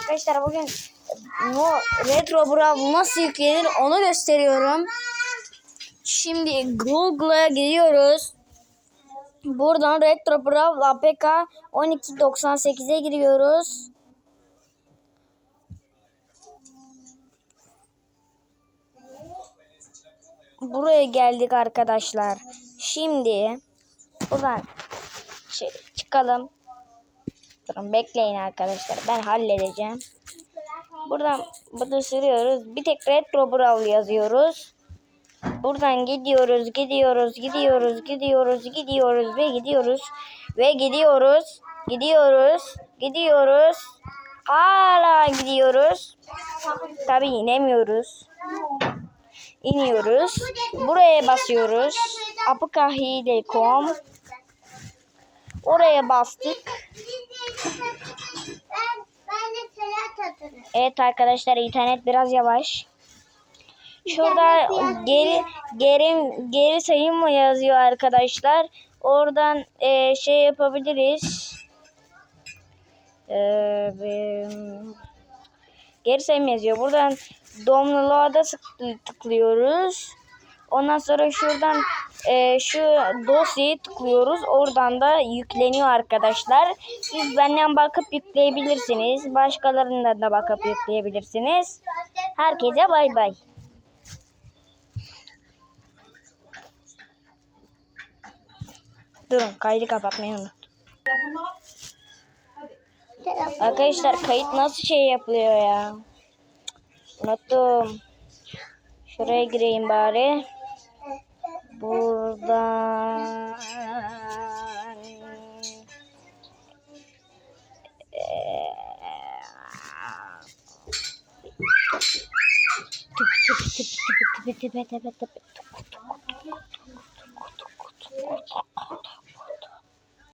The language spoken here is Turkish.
Arkadaşlar bugün bu retro brav nasıl yüklenir onu gösteriyorum. Şimdi Google'a giriyoruz. Buradan retro brav apk 1298'e giriyoruz. Buraya geldik arkadaşlar. Şimdi buradan şey, çıkalım. Durun bekleyin arkadaşlar. Ben halledeceğim. Buradan bunu sürüyoruz. Bir tek retro brawl yazıyoruz. Buradan gidiyoruz, gidiyoruz, gidiyoruz, gidiyoruz, gidiyoruz ve gidiyoruz ve gidiyoruz, gidiyoruz, gidiyoruz. Hala gidiyoruz. Tabii inemiyoruz. İniyoruz. Buraya basıyoruz. apkahile.com Oraya bastık. Evet arkadaşlar internet biraz yavaş. Şurada geri geri geri sayım mı yazıyor arkadaşlar? Oradan e, şey yapabiliriz. E, geri sayım yazıyor. Buradan domluğa sık- tıklıyoruz. Ondan sonra şuradan e, şu dosyayı tıklıyoruz. Oradan da yükleniyor arkadaşlar. Siz benden bakıp yükleyebilirsiniz. Başkalarından da bakıp yükleyebilirsiniz. Herkese bay bay. Durun kaydı kapatmayı unuttum. Arkadaşlar kayıt nasıl şey yapılıyor ya? Unuttum. Şuraya gireyim bari. Buradan